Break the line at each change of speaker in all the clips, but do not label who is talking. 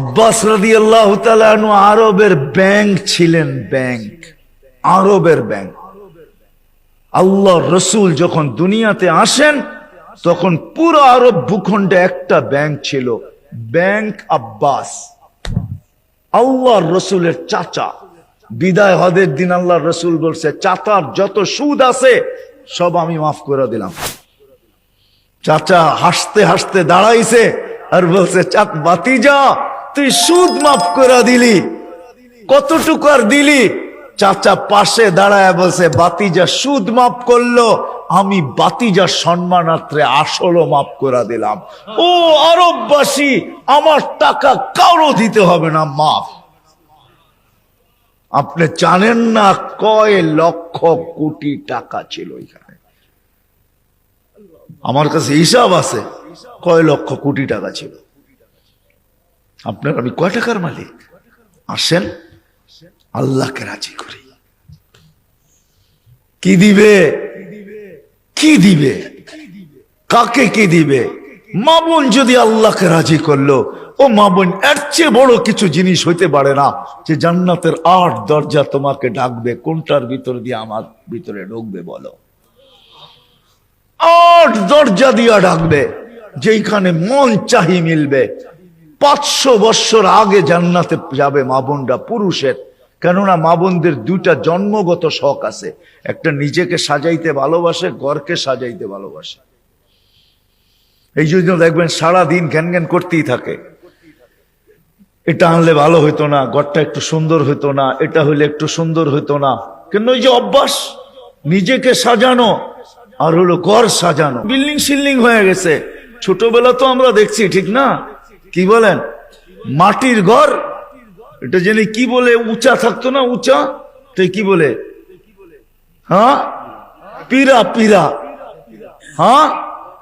আব্বাস রাদি আল্লাহ আরবের ব্যাংক ছিলেন ব্যাংক, আরবের ব্যাংক। আল্লাহ রসুল যখন দুনিয়াতে আসেন, তখন পুরো আরব ভূখণ্ডে একটা ব্যাংক ছিল, ব্যাংক আব্বাস। আল্লাহ রসুলের চাচা, বিদায় হদের দিন আল্লাহ রসুল বলছে, চাচার যত সুদ আছে, সব আমি মাফ করে দিলাম। চাচা হাসতে হাসতে দাঁড়াইছে আর বলছে চাক বাতি যা তুই সুদ মাফ করে দিলি। কতটুকু আর দিলি? চাচা পাশে দাঁড়ায় বলছে, বাতিজা সুদ মাফ করল, আমি বাতিজা সম্মানার্থে আসলও মাফ করে দিলাম। ও আরববাসী, আমার টাকা কারও দিতে হবে না, মাফ। আপনি জানেন না কয় লক্ষ কোটি টাকা ছিল এখানে? আমার কাছে হিসাব আছে, কয় লক্ষ কোটি টাকা ছিল? আপনার, আমি কয় টাকার মালিক? আসেন, আল্লাহকে রাজি করি। কি দিবে? কি দিবে? কাকে কি দিবে? মা বোন যদি আল্লাহকে রাজি করল, ও মা বোন, এর চেয়ে বড় কিছু জিনিস হইতে পারে না যে জান্নাতের আট দরজা তোমাকে ডাকবে, কোনটার ভিতর দিয়ে আমার ভিতরে ঢুকবে বলো? আট দরজা দিয়া ডাকবে, যেইখানে মন চাহি মিলবে পাঁচশো বৎসর আগে জান্নাতে যাবে মা বোনরা পুরুষের। কেননা মা বোনদের দুইটা জন্মগত শখ আছে। একটা নিজেকে সাজাইতে ভালোবাসে, ঘরকে সাজাইতে ভালোবাসে। এই জন্য দেখবেন সারাদিন ঘ্যান ঘ্যান করতেই থাকে। এটা আনলে ভালো হইতো না, ঘরটা একটু সুন্দর হইতো না, এটা হইলে একটু সুন্দর হইতো না। কেন ওই যে অভ্যাস? নিজেকে সাজানো আর হলো ঘর সাজানো। বিল্ডিং সিল্ডিং হয়ে গেছে। ছোটবেলা তো আমরা দেখছি, ঠিক না? কি বলেন? মাটির ঘর? এটা জেনে কি বলে উঁচা থাকতো না উঁচা? তো কি বলে? হ্যাঁ? পীরা পীরা। হ্যাঁ?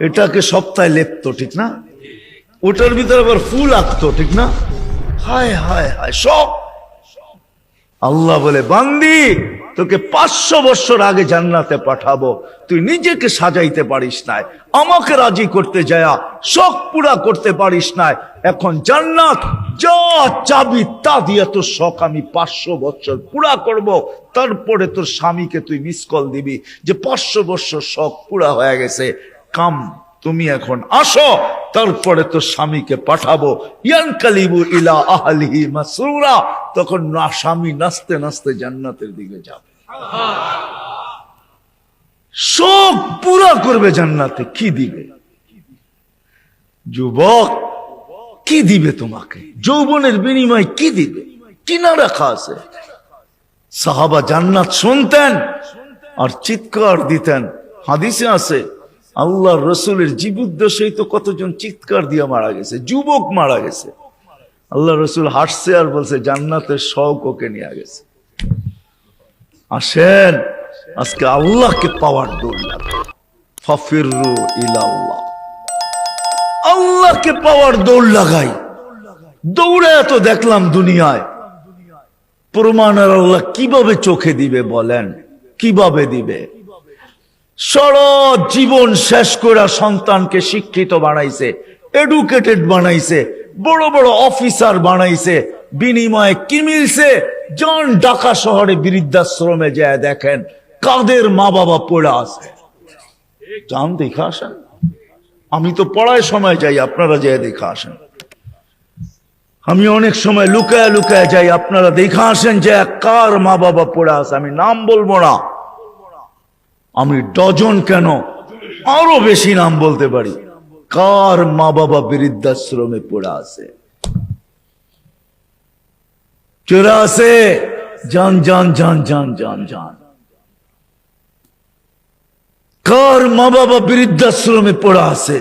এটাকে সপ্তাহে লেপতো, ঠিক না? ওটার ভিতরে আবার ফুল আঁকতো, ঠিক না? হায় হায় হায়, সব। আল্লাহ বলে, বান্দি! তোকে পাঁচশো বছর আগে জান্নাতে পাঠাবো। তুই নিজেকে সাজাইতে পারিস নাই। আমাকে রাজি করতে যায়া, শখ পুরা করতে পারিস নাই। এখন জান্নাত যা চাবি তা দিয়ে তোর শখ আমি পাঁচশো বছর পুরা করব। তারপরে তোর স্বামীকে তুই মিস কল দিবি যে পাঁচশো বছর শখ পুরা হয়ে গেছে। কাম, তুমি এখন আসো, তারপরে তোর স্বামীকে পাঠাবো। ইয়ানকালিবু ইলা আহলিহি মাসরুরা। তখন না স্বামী নাচতে নাচতে জান্নাতের দিকে যাবে। শোক পুরা করবে জান্নাতে, কি দিবে? যুবক, কি দিবে তোমাকে? যৌবনের বিনিময় কি দিবে? কিনা রাখা আছে সাহাবা জান্নাত শুনতেন আর চিৎকার দিতেন। হাদিসে আছে আল্লাহ রসুলের জীবুদ্দেশেই তো কতজন চিৎকার দিয়ে মারা গেছে, যুবক মারা গেছে। আল্লাহ রসুল হাসছে আর বলছে, জান্নাতের শখ ওকে নিয়ে গেছে। আসেন, আজকে আল্লাহকে পাওয়ার দৌড় ইলাল্লাহ। আল্লাহকে পাওয়ার দৌড় লাগাই। দৌড়ে এত দেখলাম দুনিয়ায়। প্রমাণের আল্লাহ কীভাবে চোখে দিবে বলেন? কীভাবে দিবে? সারা জীবন শেষ করে সন্তানকে শিক্ষিত বানাইছে এডুকেটেড বানাইছে বড় বড় অফিসার বানাইছে, বিনিময়ে কি মিলছে? জন ঢাকা শহরে বৃদ্ধাশ্রমে যায় দেখেন, কাদের মা বাবা পড়ে আছে। যান, দেখে আসেন। আমি তো পড়ায় সময় যাই, আপনারা যায় দেখে আসেন। আমি অনেক সময় লুকায় লুকায় যাই, আপনারা দেখে আসেন যে কার মা বাবা পড়ে আছে। আমি নাম বলব না। আমি ডজন কেন? আরও বেশি নাম বলতে পারি। কার মা বাবা বৃদ্ধাশ্রমে পড়ে আছে? চোরা আছে যান যান যান যান যান যান। কার মা বাবা বৃদ্ধাশ্রমে পড়ে আছে?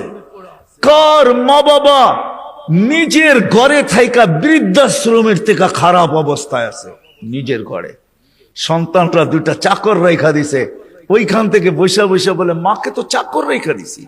কার মা বাবা নিজের ঘরে থাইকা বৃদ্ধাশ্রমের থেকে খারাপ অবস্থায় আছে? নিজের ঘরে। সন্তানরা দুটা চাকর রেখা দিছে। ওইখান থেকে বৈশা বৈশা বলে, মাকে তো চাকর রেখা দিছি।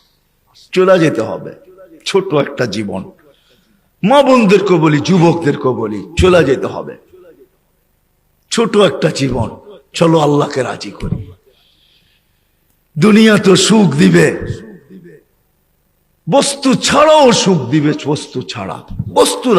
চলে যেতে হবে। ছোট একটা জীবন। মা বোনদেরকে বলি যুবকদেরকে বলি, চলে যেতে হবে। ছোট একটা জীবন। চলো আল্লাহকে রাজি করি। দুনিয়া তো সুখ দিবে। বস্তু ছাড়াও সুখ দিবে, বস্তু ছাড়া। বস্তু